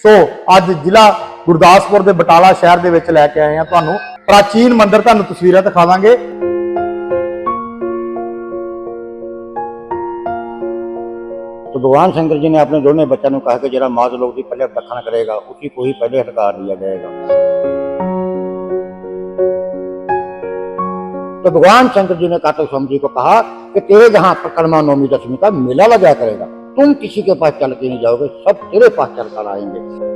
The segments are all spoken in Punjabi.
ਸੋ ਅੱਜ ਜ਼ਿਲ੍ਹਾ ਗੁਰਦਾਸਪੁਰ ਦੇ ਬਟਾਲਾ ਸ਼ਹਿਰ ਦੇ ਵਿੱਚ ਲੈ ਕੇ ਆਏ ਆ ਤੁਹਾਨੂੰ ਪ੍ਰਾਚੀਨ ਮੰਦਿਰ ਤੁਹਾਨੂੰ ਤਸਵੀਰਾਂ ਦਿਖਾਵਾਂਗੇ तो भगवान शंकर जी ने अपने दोनों बच्चों को कहा कि जरा माज लोग की पहले दखन करेगा उसी को ही पहले हटकार दिया जाएगा तो भगवान शंकर जी ने कार्तिक स्वामी जी को कहा कि तेरे जहां परिक्रमा नवमी दशमी का मेला लगा करेगा तुम किसी के पास चल के नहीं जाओगे सब तेरे पास चल कर आएंगे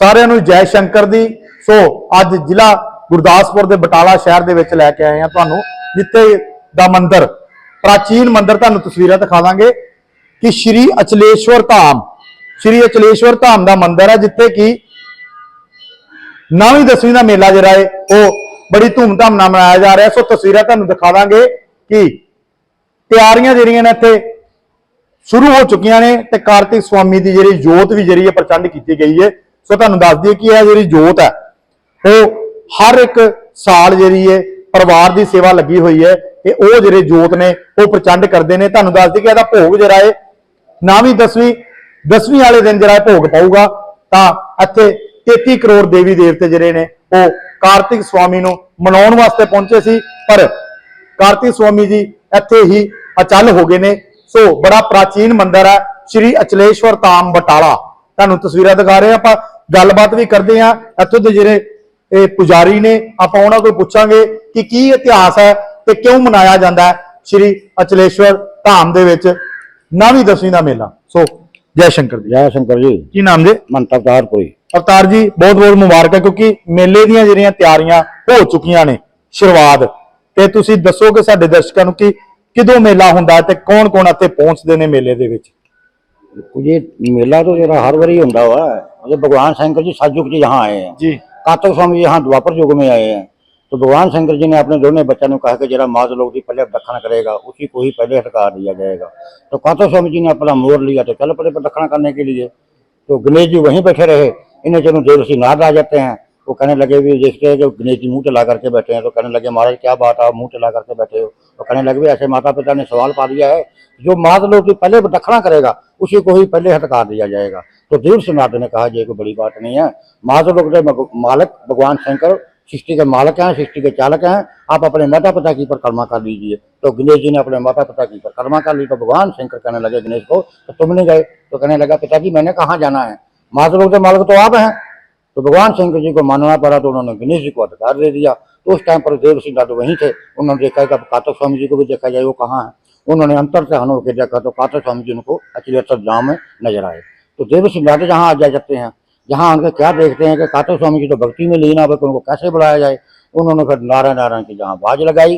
ਸਾਰਿਆਂ ਨੂੰ ਜੈ ਸ਼ੰਕਰ ਦੀ ਸੋ ਅੱਜ ਜ਼ਿਲ੍ਹਾ ਗੁਰਦਾਸਪੁਰ ਦੇ ਬਟਾਲਾ ਸ਼ਹਿਰ ਦੇ ਵਿੱਚ ਲੈ ਕੇ ਆਏ ਆ ਤੁਹਾਨੂੰ ਜਿੱਥੇ ਦਾ ਮੰਦਿਰ ਪ੍ਰਾਚੀਨ ਮੰਦਿਰ ਤੁਹਾਨੂੰ ਤਸਵੀਰਾਂ ਦਿਖਾਵਾਂਗੇ ਕਿ ਸ਼੍ਰੀ ਅਚਲੇਸ਼ਵਰ ਧਾਮ ਸ਼੍ਰੀ ਅਚਲੇਸ਼ਵਰ ਧਾਮ ਦਾ ਮੰਦਿਰ ਹੈ ਜਿੱਥੇ ਕਿ ਨੌਵੀਂ ਦਸਵੀਂ ਦਾ ਮੇਲਾ ਜਿਹੜਾ ਹੈ ਉਹ ਬੜੀ ਧੂਮਧਾਮ ਨਾਲ ਮਨਾਇਆ ਜਾ ਰਿਹਾ। ਸੋ ਤਸਵੀਰਾਂ ਤੁਹਾਨੂੰ ਦਿਖਾਵਾਂਗੇ ਕਿ ਤਿਆਰੀਆਂ ਜਿਹੜੀਆਂ ਨੇ ਇੱਥੇ ਸ਼ੁਰੂ ਹੋ ਚੁੱਕੀਆਂ ਨੇ ਤੇ ਕਾਰਤਿਕ ਸਵਾਮੀ ਦੀ ਜਿਹੜੀ ਜੋਤ ਵੀ ਜਿਹੜੀ ਹੈ ਪ੍ਰਚੰਡ ਕੀਤੀ ਗਈ ਹੈ। ਸੋ ਤੁਹਾਨੂੰ ਦੱਸ ਦਈਏ ਕਿ ਇਹ ਜਿਹੜੀ ਜੋਤ ਹੈ, ਉਹ ਹਰ ਇੱਕ ਸਾਲ ਜਿਹੜੀ ਹੈ ਪਰਿਵਾਰ ਦੀ ਸੇਵਾ ਲੱਗੀ ਹੋਈ ਹੈ ਤੇ ਉਹ ਜਿਹੜੇ ਜੋਤ ਨੇ, ਉਹ ਪ੍ਰਚੰਡ ਕਰਦੇ ਨੇ। ਤੁਹਾਨੂੰ ਦੱਸ ਦਈਏ ਕਿ ਇਹਦਾ ਭੋਗ ਜਿਹੜਾ ਹੈ ਨਾਵੀਂ 10ਵੀਂ 10ਵੀਂ ਵਾਲੇ ਦਿਨ ਜਿਹੜਾ ਭੋਗ ਪਾਊਗਾ, ਤਾਂ ਇੱਥੇ 33 ਕਰੋੜ ਦੇਵੀ ਦੇਵਤੇ ਜਿਹੜੇ ਨੇ, ਉਹ ਕਾਰਤਿਕ ਸਵਾਮੀ ਨੂੰ ਮਨਾਉਣ ਵਾਸਤੇ ਪਹੁੰਚੇ ਸੀ ਪਰ ਕਾਰਤਿਕ ਸਵਾਮੀ ਜੀ ਇੱਥੇ ਹੀ ਅਚਲ ਹੋ ਗਏ ਨੇ। ਸੋ ਬੜਾ ਪ੍ਰਾਚੀਨ ਮੰਦਿਰ ਹੈ ਸ੍ਰੀ ਅਚਲੇਸ਼ਵਰ ਧਾਮ ਬਟਾਲਾ। ਤੁਹਾਨੂੰ ਤਸਵੀਰਾਂ ਦਿਖਾ ਰਹੇ ਆਪਾਂ ਗੱਲਬਾਤ ਵੀ ਕਰਦੇ ਆ ਇੱਥੋਂ ਦੇ ਜਿਹੜੇ ਇਹ ਪੁਜਾਰੀ ਨੇ ਆਪਾਂ ਉਹਨਾਂ ਕੋਲ ਪੁੱਛਾਂਗੇ ਕਿ ਕੀ ਇਤਿਹਾਸ ਹੈ ਤੇ ਕਿਉਂ ਮਨਾਇਆ ਜਾਂਦਾ ਹੈ ਸ੍ਰੀ ਅਚਲੇਸ਼ਵਰ ਧਾਮ ਦੇ ਵਿੱਚ। ਨਵੀਂ ਦਸਵੀਂ ਦਾ ਮੇਲਾ। ਸੋ ਜੈ ਸ਼ੰਕਰ ਜੀ। ਜੈ ਸ਼ੰਕਰ ਜੀ। ਕੀ ਨਾਮ ਜੀ? ਮਨਤਵਤਾਰ ਕੋਈ। ਅਵਤਾਰ ਜੀ ਬਹੁਤ ਬਹੁਤ ਮੁਬਾਰਕਾਂ ਕਿਉਂਕਿ ਮੇਲੇ ਦੀਆਂ ਜਿਹੜੀਆਂ ਤਿਆਰੀਆਂ ਹੋ ਚੁੱਕੀਆਂ ਨੇ ਸ਼ੁਰੂਆਤ ਤੇ ਤੁਸੀਂ ਦੱਸੋਗੇ ਸਾਡੇ ਦਰਸ਼ਕਾਂ ਨੂੰ ਕਿ ਕਿਦੋਂ ਮੇਲਾ ਹੁੰਦਾ ਹੈ ਤੇ ਕੌਣ ਕੌਣ ਇੱਥੇ ਪਹੁੰਚਦੇ ਨੇ ਮੇਲੇ ਦੇ ਵਿੱਚ ये मेला तो जरा हर बार ही होता हुआ है मतलब भगवान शंकर जी सतयुग जी यहाँ आए हैं ਜੀ कार्तिक स्वामी जी यहाँ द्वापर युग में आए हैं तो भगवान शंकर जी ने अपने दोनों बच्चों को कहा कि जरा माज लोग की पहले दखन करेगा उसी को ही पहले हटकार दिया जाएगा तो कार्तिक स्वामी जी ने अपना मोर लिया तो चल पड़े पर दखन करने के लिए तो गणेश जी वहीं बैठे रहे इन्हें चलो देव सिंह आ जाते हैं, वो कहने लगे भी देखते हैं जो गणेश जी मुँह चला करके बैठे हैं तो कहने लगे, महाराज, क्या बात आप मुँह चला करके बैठे हो? तो कहने लगे भी, ऐसे माता पिता ने सवाल पा दिया है, जो मात लोग की पहले दखना करेगा, उसी को ही पहले हटकार दिया जाएगा। तो देव सिंह नारद ने कहा, ये कोई बड़ी बात नहीं है। मात लोग मालक, भगवान शंकर, सृष्टि के मालक हैं, सृष्टि के चालक हैं, आप अपने माता पिता की परिक्रमा कर लीजिए। तो गणेश जी ने अपने माता पिता की परिक्रमा कर ली तो भगवान शंकर कहने लगे, गणेश को तो तुम नहीं गए? तो कहने लगा, पिताजी, मैंने कहाँ जाना है? लोग के मालिक तो आप हैं। तो भगवान शंकर जी को मानना पड़ा तो उन्होंने गणेश जी को अधिकार दे दिया। तो उस टाइम पर देव सिंह दादू वहीं थे। उन्होंने देखा कि अब कातक स्वामी जी को भी देखा जाए, वो कहाँ है? उन्होंने अंतर से हन होकर देखा तो कातक स्वामी जी उनको अचलेश्वर जाम में नज़र आए। तो देव सिंह दादू जहाँ आ जा जाते हैं, जहाँ उनके क्या देखते हैं कि कातक स्वामी जी तो भक्ति में लीन अब उनको कैसे बुलाया जाए? उन्होंने फिर नारायण नारायण की जहाँ बाज लगाई।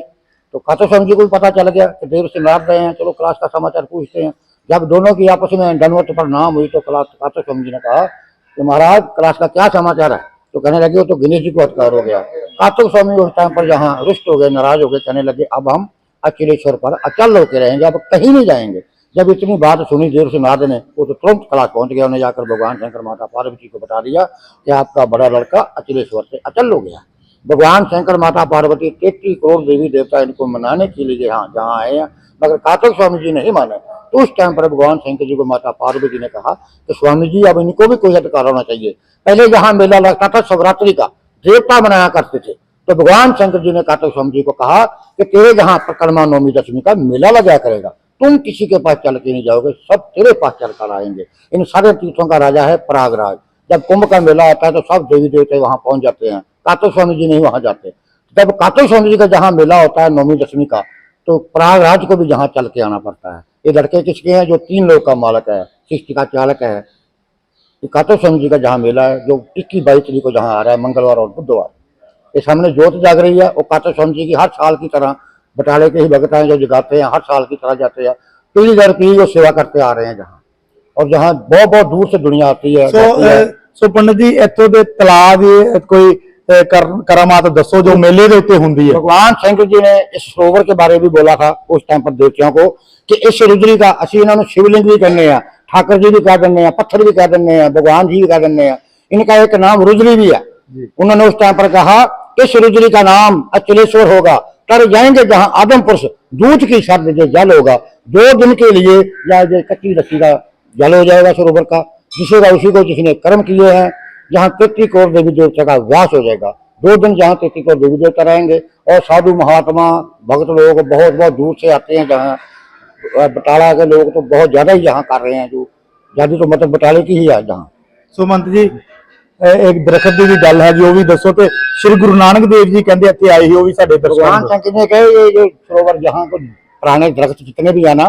तो कातक स्वामी जी को भी पता चल गया कि देव सिंह नारद रहे हैं। चलो क्लास का समाचार पूछते हैं। जब दोनों की आपस में दंडवत पर नाम हुई तो क्लास कातक स्वामी जी ने कहा कि महाराज, क्लास का क्या समाचार है? तो कहने लगे, वो तो गणेश जी को अधिकार हो गया। कार्तिक स्वामी उस टाइम पर जहाँ रुष्ट हो गए, नाराज़ हो गए, कहने लगे, अब हम अखिलेश्वर पर अचल होकर रहेंगे, अब कहीं नहीं जाएँगे। जब इतनी बात सुनी, देर से नारद ने, वो तो तुरंत क्लास पहुँच गया। उन्हें जाकर भगवान शंकर माता पार्वती को बता दिया कि आपका बड़ा लड़का अखिलेश्वर से अचल हो गया। भगवान शंकर माता पार्वती तेतीस करोड़ देवी देवता इनको मनाने के लिए यहाँ जहाँ आए हैं। मगर कार्तिक स्वामी जी नहीं माने। तो उस टाइम पर भगवान शंकर जी को माता पार्वती ने कहा कि स्वामी जी, अब इनको भी कोई अधिकार होना चाहिए। पहले यहाँ मेला लगता था शिवरात्रि का देवता बनाया करते थे। तो भगवान शंकर जी ने कार्तिक स्वामी जी को कहा कि तेरे जहाँ परिक्रमा नवमी दशमी का मेला लगा करेगा। तुम किसी के पास चल के नहीं जाओगे, सब तेरे पास चल कर आएँगे। इन सारे तीर्थों का राजा है प्रयागराज जब कुंभ का मेला आता है तो सब देवी देवते वहाँ पहुँच जाते हैं। कार्तिक स्वामी जी नहीं वहाँ जाते। जब कार्तिक स्वामी जी का जहाँ मेला होता है नवमी दशमी का तो प्रयागराज को भी जहाँ चल के आना पड़ता है ये लड़के किसके हैं जो तीन लोग का मालक है शिष्ट का चालक है कातो स्वामी जी का जहाँ मेला है जो इक्कीस बाईस तरीक को जहाँ आ रहा है मंगलवार और बुधवार ये सामने ज्योत जाग रही है और कातो स्वामी जी की हर साल की तरह बटाले के ही भगत हैं जो जगाते हैं हर साल की तरह जाते हैं पीढ़ी दर पीढ़ी वो सेवा करते आ रहे हैं जहाँ और जहाँ बहुत बहुत दूर से दुनिया आती है सो पंडित जी इतों के तलाब कोई करामात दसो जो मेले के उत्ते होंगी है भगवान सिंह जी ने इस सरोवर के बारे भी बोला था उस टाइम पर देवतियों को कि इस रुद्री का असं इन्होंने शिवलिंग भी कहने ठाकर जी भी कह दें पत्थर भी कह दें भगवान जी भी कह दें इनका एक नाम रुद्री भी है उन्होंने उस टाइम पर कहा इस रुद्री का नाम अचलेश्वर होगा तर जाएंगे जहां आदमपुर से दूध की शर्द जो जल होगा दो दिन के लिए या कच्ची रस्सी का जल हो जाएगा सरोवर का जिसेगा उसी को जिसने कर्म किए हैं जहाँ तेती करोड़ देवी देवता का वास हो जाएगा दो दिन जहाँ तेती करोड़ देवी देवता रहेंगे और साधु महात्मा भक्त लोग बहुत बहुत दूर से आते हैं जहाँ अ, बटाला के लोग तो बहुत ज्यादा ही यहाँ कर रहे हैं जो ज्यादा तो मतलब बटाले की ही है जहाँ ਸੁਮੰਤ ਜੀ ਇਹ ਇੱਕ ਦਰਖਤ ਦੀ ਵੀ ਗੱਲ ਹੈ ਜੀ ਉਹ ਵੀ ਦੱਸੋ ਤੇ ਸ੍ਰੀ ਗੁਰੂ ਨਾਨਕ ਦੇਵ ਜੀ ਕਹਿੰਦੇ ਇੱਥੇ ਆਏ ਸੀ ਉਹ ਵੀ ਸਾਡੇ ਦਰਸ਼ਨ भगवान शंकर ने कहे ये जो सरोवर जहाँ को पुराने दरख्त जितने भी है ना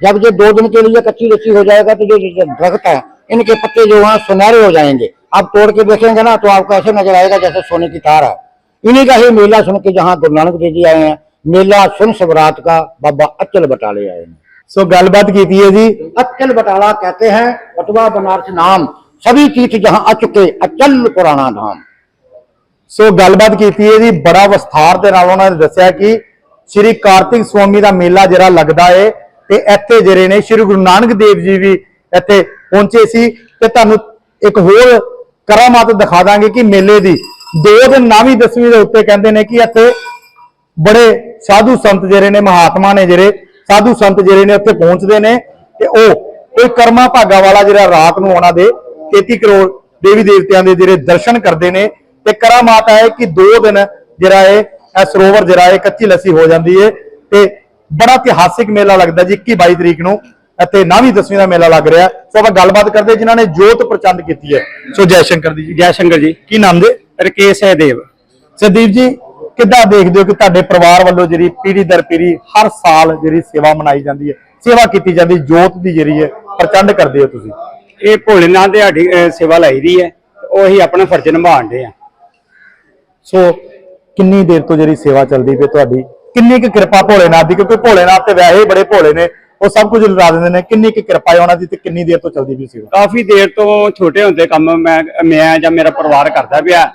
जब ये दो दिन के लिए कच्ची लच्ची हो जाएगा तो जो जो दरख्त है इनके पत्ते जो हैं सुनहरे हो जाएंगे आप तोड़ के देखेंगे ना तो आपको ऐसे नजर आएगा जैसे सोने की तार है इन्हीं का ही मेला सुन के जहाँ गुरु नानक देव जी आए हैं मेला सुन सबरात का बाबा अचल बटाले आए हैं ਸੋ ਗੱਲਬਾਤ ਕੀਤੀ ਹੈ ਜੀ अचल बटाला कहते हैं बटवा बनारस नाम सभी तीर्थ जहाँ आ चुके अचल पुराना धाम ਸੋ ਗੱਲਬਾਤ ਕੀਤੀ ਹੈ ਜੀ ਬੜਾ ਵਿਸਥਾਰ ਦੇ ਨਾਲ ਉਹਨਾਂ ਨੇ ਦੱਸਿਆ ਕਿ ਸ੍ਰੀ ਕਾਰਤਿਕ ਸਵਾਮੀ ਦਾ ਮੇਲਾ ਜਿਹੜਾ ਲੱਗਦਾ ਏ ਤੇ ਇੱਥੇ ਜਿਹੜੇ ਨੇ ਸ੍ਰੀ ਗੁਰੂ ਨਾਨਕ ਦੇਵ ਜੀ ਵੀ ਇੱਥੇ ਪਹੁੰਚੇ ਸੀ ਤੇ ਤੁਹਾਨੂੰ ਇੱਕ ਹੋਰ ਕਰਾਮਾਤ ਦਿਖਾ ਦਾਂਗੇ ਕਿ ਮੇਲੇ ਦੀ, ਦੋ ਦਿਨ ਨੌਵੀਂ ਦਸਵੀਂ ਦੇ ਉੱਤੇ ਕਹਿੰਦੇ ਨੇ ਕਿ ਇੱਥੇ ਬੜੇ ਸਾਧੂ ਸੰਤ ਜਿਹੜੇ ਨੇ, ਮਹਾਤਮਾ ਨੇ ਜਿਹੜੇ ਸਾਧੂ ਸੰਤ ਜਿਹੜੇ ਨੇ ਉੱਥੇ ਪਹੁੰਚਦੇ ਨੇ ਤੇ ਉਹ, ਕੋਈ ਕਰਮਾ ਭਾਗਾ ਵਾਲਾ ਜਿਹੜਾ ਰਾਤ ਨੂੰ ਉਹਨਾਂ ਦੇ 33 ਕਰੋੜ ਦੇਵੀ ਦੇਵਤਿਆਂ ਦੇ ਜਿਹੜੇ ਦਰਸ਼ਨ ਕਰਦੇ ਨੇ ਤੇ ਕਰਾਮਾਤ ਹੈ ਕਿ ਦੋ ਦਿਨ ਜਿਹੜਾ ਇਹ ਸਰੋਵਰ ਜਿਹੜਾ ਇਹ ਕੱਚੀ ਲੱਸੀ ਹੋ ਜਾਂਦੀ ਹੈ ਤੇ ਬੜਾ ਇਤਿਹਾਸਿਕ ਮੇਲਾ ਲੱਗਦਾ ਜੀ 21 22 ਤਰੀਕ ਨੂੰ। ਅਤੇ ਨੌਵੀਂ ਦਸਵੀਂ ਦਾ ਮੇਲਾ ਲੱਗ ਰਿਹਾ। ਸੋ ਆਪਾਂ ਗੱਲਬਾਤ ਕਰਦੇ ਜਿਨ੍ਹਾਂ ਨੇ ਜੋਤ ਪ੍ਰਚੰਡ ਕੀਤੀ ਹੈ। ਸੋ ਜੈ ਸ਼ੰਕਰ ਦੀ ਜੀ। ਜੈ ਸ਼ੰਕਰ ਜੀ। ਕੀ ਨਾਮ ਦੇ ਰਕੇਸ਼ ਹੈ ਦੇਵ। ਸਦੀਪ ਜੀ ਕਿੱਦਾਂ ਦੇਖਦੇ ਹੋ ਕਿ ਤੁਹਾਡੇ ਪਰਿਵਾਰ ਵੱਲੋਂ ਜਿਹੜੀ ਪੀੜ੍ਹੀ ਦਰ ਪੀੜ੍ਹੀ ਹਰ ਸਾਲ ਜਿਹੜੀ ਸੇਵਾ ਮਨਾਈ ਜਾਂਦੀ ਹੈ ਸੇਵਾ ਕੀਤੀ ਜਾਂਦੀ ਜੋਤ ਦੀ ਜਿਹੜੀ ਹੈ ਪ੍ਰਚੰਡ ਕਰਦੇ ਹੋ ਤੁਸੀਂ? ਇਹ ਭੋਲੇਨਾਥ ਦੇ ਸਾਡੀ ਸੇਵਾ ਲਾਈ ਦੀ ਹੈ ਉਹੀ ਆਪਣਾ ਫਰਜ਼ ਨਿਭਾਉਂਦੇ ਆ। ਸੋ ਕਿੰਨੀ ਦੇਰ ਤੋਂ ਜਿਹੜੀ ਸੇਵਾ ਚੱਲਦੀ ਪਈ ਤੁਹਾਡੀ? ਕਿੰਨੀ ਕੁ ਕਿਰਪਾ ਭੋਲੇਨਾਥ ਦੀ ਕਿਉਂਕਿ ਭੋਲੇਨਾਥ ਤੇ ਵੈਸੇ ਹੀ ਬੜੇ ਭੋਲੇ ਨੇ ਉਹ ਸਭ ਕੁਝ ਲੁਟਾ ਦਿੰਦੇ ਨੇ। ਕਿੰਨੀ ਕੁ ਕਿਰਪਾ ਹੈ ਉਹਨਾਂ ਦੀ ਤੇ ਕਿੰਨੀ ਦੇਰ ਤੋਂ ਚੱਲਦੀ ਪਈ ਸੇਵਾ ਕਾਫੀ ਦੇਰ ਤੋਂ ਛੋਟੇ ਹੁੰਦੇ ਕੰਮ ਮੈਂ ਮੈਂ ਜਾਂ ਮੇਰਾ ਪਰਿਵਾਰ ਕਰਦਾ ਪਿਆ।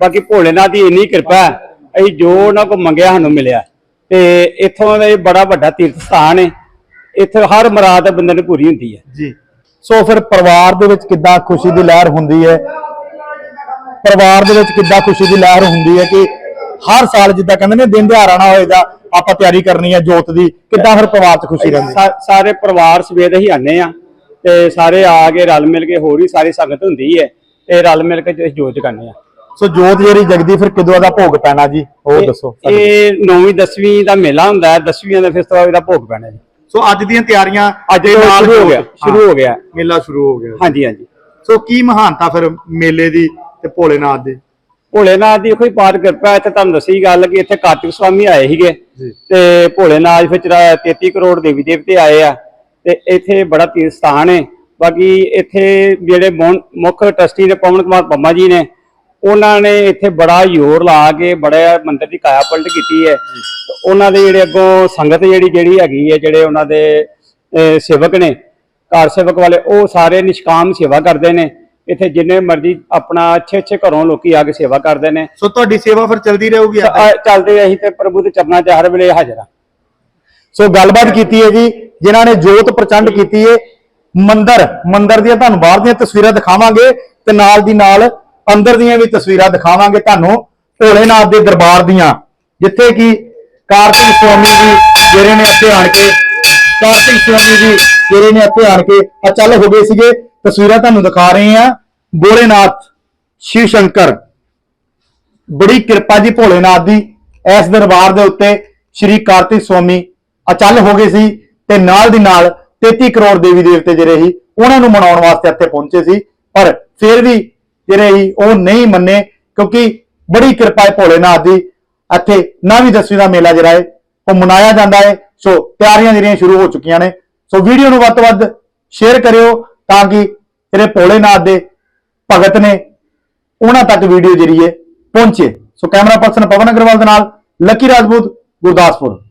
ਬਾਕੀ ਭੋਲੇਨਾਥ ਦੀ ਇੰਨੀ ਕਿਰਪਾ ਹੈ, ਅਸੀਂ ਜੋ ਉਹਨਾਂ ਕੋ ਮੰਗਿਆ ਸਾਨੂੰ ਮਿਲਿਆ। ਤੇ ਇੱਥੋਂ ਦਾ ਇਹ ਬੜਾ ਵੱਡਾ ਤੀਰਥ ਸਥਾਨ ਹੈ। ਇੱਥੇ ਹਰ ਮੁਰਾਦ ਬੰਦੇ ਨੂੰ ਪੂਰੀ ਹੁੰਦੀ ਹੈ। ਜੀ। ਸੋ ਫਿਰ ਪਰਿਵਾਰ ਦੇ ਵਿੱਚ ਕਿੱਦਾਂ ਖੁਸ਼ੀ ਦੀ ਲਹਿਰ ਹੁੰਦੀ ਹੈ? ਪਰਿਵਾਰ ਦੇ ਵਿੱਚ ਕਿੱਦਾਂ ਖੁਸ਼ੀ ਦੀ ਲਹਿਰ ਹੁੰਦੀ ਹੈ ਕਿ ਹਰ ਸਾਲ ਜਿੱਦਾਂ ਕਹਿੰਦੇ ਨੇ ਦਿਨ ਦਿਹਾੜਾ ਨਾ ਹੋਏਗਾ ਆਪਾਂ ਤਿਆਰੀ ਕਰਨੀ ਹੈ ਜੋਤ ਦੀ ਕਿੱਦਾਂ ਫਿਰ ਪਰਿਵਾਰ 'ਚ ਖੁਸ਼ੀ ਰਹਿੰਦੀ? ਸਾਰੇ ਪਰਿਵਾਰ ਸਵੇਰ ਹੀ ਆਨੇ ਆ ਤੇ ਸਾਰੇ ਆ ਕੇ ਰਲ ਮਿਲ ਕੇ ਹੋਰ ਵੀ ਸਾਰੀ ਸੰਗਤ ਹੁੰਦੀ ਹੈ ਤੇ ਰਲ ਮਿਲ ਕੇ ਜੋਤ ਕਰਨੇ ਆ। ਸੋ ਜੋਤ ਜਿਹੜੀ ਜਗਦੀ ਫਿਰ ਕਿਦੋਂ ਦਾ ਭੋਗ ਪੈਣਾ ਜੀ? ਉਹ ਦੱਸੋ ਇਹ 9ਵੀਂ 10ਵੀਂ ਦਾ ਮੇਲਾ ਹੁੰਦਾ ਹੈ 10ਵੀਂ ਦਾ ਫਿਰ ਤੋਂ ਇਹਦਾ ਭੋਗ ਪੈਣਾ ਜੀ। ਸੋ ਅੱਜ ਦੀਆਂ ਤਿਆਰੀਆਂ ਅੱਜ ਸ਼ੁਰੂ ਹੋ ਗਿਆ ਸ਼ੁਰੂ ਹੋ ਗਿਆ। ਮੇਲਾ ਸ਼ੁਰੂ ਹੋ ਗਿਆ। ਹਾਂਜੀ ਹਾਂਜੀ। ਸੋ ਕੀ ਮਹਾਨਤਾ ਫਿਰ ਮੇਲੇ ਦੀ ਤੇ ਭੋਲੇਨਾਥ ਦੀ? ਭੋਲੇਨਾਥ ਦੀ ਕੋਈ ਪਾਰ ਕਿਰਪਾ ਤੇ ਤੁਹਾਨੂੰ ਦੱਸੀ ਗੱਲ ਕਿ ਇੱਥੇ ਕਾਰਤਿਕ ਸਵਾਮੀ ਆਏ ਸੀਗੇ। ਤੇ ਭੋਲੇਨਾਥ ਵਿੱਚ 33 ਕਰੋੜ ਦੇਵੀ ਦੇਵਤੇ ਆਏ ਆ ਤੇ ਇੱਥੇ ਬੜਾ ਤੀਰਥ ਸਥਾਨ ਹੈ ਬਾਕੀ ਇੱਥੇ ਜਿਹੜੇ ਮੁੱਖ ਟਰਸਟੀ ਨੇ ਪਵਨ ਕੁਮਾਰ ਪੰਮਾ ਜੀ ਨੇ ਉਹਨਾਂ ਨੇ ਇੱਥੇ ਬੜਾ ਜ਼ੋਰ ਲਾ ਕੇ ਬੜਾ ਮੰਦਿਰ ਦੀ ਕਾਇਆ ਪਲਟ ਕੀਤੀ ਹੈ ਉਹਨਾਂ ਦੇ ਜਿਹੜੇ ਅੱਗੋਂ ਸੰਗਤ ਜਿਹੜੀ ਜਿਹੜੀ ਹੈਗੀ ਹੈ ਜਿਹੜੇ ਉਹਨਾਂ ਦੇ ਸੇਵਕ ਨੇ ਕਾਰ ਸੇਵਕ ਵਾਲੇ ਉਹ ਸਾਰੇ ਨਿਸ਼ਕਾਮ ਸੇਵਾ ਕਰਦੇ ਨੇ। ਇੱਥੇ ਜਿੰਨੇ ਮਰਜ਼ੀ ਆਪਣਾ ਅੱਛੇ ਅੱਛੇ ਘਰੋਂ ਲੋਕੀ ਆ ਕੇ ਸੇਵਾ ਕਰਦੇ ਨੇ। ਸੋ ਤੁਹਾਡੀ ਸੇਵਾ ਫਿਰ ਚੱਲਦੀ ਰਹੂਗੀ ਆ- ਚੱਲਦੇ ਅਸੀਂ ਤੇ ਪ੍ਰਭੂ ਦੇ ਚਰਨਾਂ 'ਚ ਹਰ ਵੇਲੇ ਹਾਜ਼ਰ ਆ। ਸੋ ਗੱਲਬਾਤ ਕੀਤੀ ਹੈ ਜੀ ਜਿਨ੍ਹਾਂ ਨੇ ਜੋਤ ਪ੍ਰਚੰਡ ਕੀਤੀ ਹੈ ਮੰਦਰ ਮੰਦਰ ਦੀਆਂ ਤੁਹਾਨੂੰ ਬਾਹਰ ਦੀਆਂ ਤਸਵੀਰਾਂ ਦਿਖਾਵਾਂਗੇ ਤੇ ਨਾਲ ਦੀ ਨਾਲ ਅੰਦਰ ਦੀਆਂ ਵੀ ਤਸਵੀਰਾਂ ਦਿਖਾਵਾਂਗੇ ਤੁਹਾਨੂੰ ਭੋਲੇਨਾਥ ਦੇ ਦਰਬਾਰ ਦੀਆਂ। ਜਿੱਥੇ ਕਿ ਕਾਰਤਿਕ ਸਵਾਮੀ ਜੀ ਜਿਹੜੇ ਨੇ ਇੱਥੇ ਆਣ ਕੇ ਕਾਰਤਿਕ ਸਵਾਮੀ ਜੀ ਜਿਹੜੇ ਨੇ ਇੱਥੇ ਆਣ ਕੇ ਅਚਲ ਹੋ ਗਏ ਸੀਗੇ। ਤਸਵੀਰਾਂ ਤੁਹਾਨੂੰ ਦਿਖਾ ਰਹੇ ਹਾਂ। ਭੋਲੇਨਾਥ ਸ਼ਿਵ ਸ਼ੰਕਰ। ਬੜੀ ਕਿਰਪਾ ਜੀ ਭੋਲੇਨਾਥ ਦੀ। ਇਸ ਦਰਬਾਰ ਦੇ ਉੱਤੇ ਸ਼੍ਰੀ ਕਾਰਤਿਕ ਸਵਾਮੀ ਅਚਲ ਹੋ ਗਏ ਸੀ ਤੇ ਨਾਲ ਦੀ ਨਾਲ 33 ਕਰੋੜ ਦੇਵੀ ਦੇਵਤੇ ਜਿਹੜੇ ਸੀ, ਉਹਨਾਂ ਨੂੰ ਮਨਾਉਣ ਵਾਸਤੇ ਇੱਥੇ ਪਹੁੰਚੇ ਸੀ। ਪਰ ਫਿਰ ਵੀ ਜਿਹੜੇ ਸੀ, ਉਹ ਨਹੀਂ ਮੰਨੇ, ਕਿਉਂਕਿ ਬੜੀ ਕਿਰਪਾ ਹੈ ਭੋਲੇਨਾਥ ਦੀ। ਇੱਥੇ ਨਵੀਂ ਦਸਵੀਂ ਦਾ ਮੇਲਾ ਜਿਹੜਾ ਹੈ, ਉਹ ਮਨਾਇਆ ਜਾਂਦਾ ਹੈ। ਸੋ ਤਿਆਰੀਆਂ ਜਿਹੜੀਆਂ ਸ਼ੁਰੂ ਹੋ ਚੁੱਕੀਆਂ ਨੇ। ਸੋ ਵੀਡੀਓ ਨੂੰ ਵੱਧ ਤੋਂ ਵੱਧ ਸ਼ੇਅਰ ਕਰਿਓ। ਤਾਂ ਕਿ ਜਿਹੜੇ ਭੋਲੇਨਾਥ ਦੇ ਭਗਤ ਨੇ ਉਹਨਾਂ ਤੱਕ ਵੀਡੀਓ ਜ਼ਰੀਏ ਪਹੁੰਚੇ। So camera person Pawan Agarwal ਦੇ ਨਾਲ ਲੱਕੀ ਰਾਜਪੂਤ ਗੁਰਦਾਸਪੁਰ।